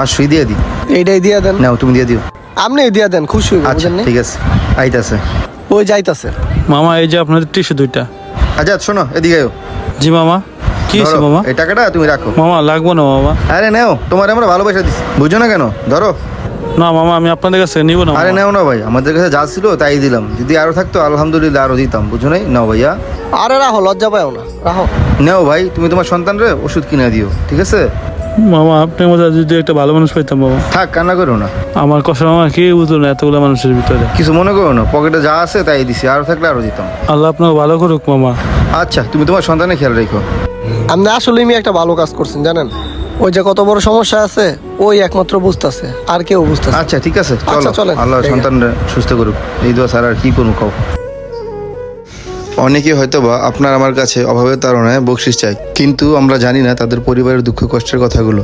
পাঁচশোই দিয়ে দিই। এইটাই দিয়া দেন। নাও তুমি দিয়ে দিও। আপনি দিয়া দেন খুশি হইব আচ্ছা ঠিক আছে আইতাছে। ওই যাইতাছে। মামা এই যে আপনাদের টিস্যু দুইটা। আচ্ছা শোনো এদিকে আয়ো। জি মামা। কি হয়েছে ধরো, মামা? এই টাকাটা তুমি রাখো। মামা লাগবো না মামা। আরে নেও তোমার আমরা ভালোবাসা বুঝো না কেন? ধরো। না মামা আমি আপনাদের কাছে নিব না আরে মামা। নেও না ভাই। আমাদের কাছে যা ছিল তাই দিলাম। যদি আরও থাকতো আলহামদুলিল্লাহ আরও দিতাম বুঝো নাই? নাও ভাইয়া। আরে রাহো লজ্জা পাও না রাহো। নেও ভাই তুমি তোমার সন্তানরে ওষুধ কিনে দিও ঠিক আছে? মামা আপনার মতো যদি একটা ভালো মানুষ পাইতাম বাবা থাক কান্না করো না। আমার কষ্ট মামা কি বুঝলো না এতগুলো মানুষের ভিতরে? কিছু মনে করো না পকেটে যা আছে তাই দিছি আরও থাকলে আরও দিতাম। আল্লাহ আপনাকে ভালো করুক মামা। আচ্ছা তুমি তোমার সন্তানের খেয়াল রেখো। আপনি আসলে আমি একটা ভালো কাজ করছেন জানেন? ওই যে কত বড় সমস্যা আছে ওই একমাত্র বুঝতেছে আর কেউ বুঝতেছে আচ্ছা ঠিক আছে চলো। আচ্ছা, আল্লাহ সন্তানরা সুস্থ করুক। এই দোয়া স্যার আর কি করুক কাউ অনেকে হয়তোবা আপনার আমার কাছে অভাবের তারণায় বকশিস চায়, কিন্তু আমরা জানি না তাদের পরিবারের দুঃখ কষ্টের কথাগুলো।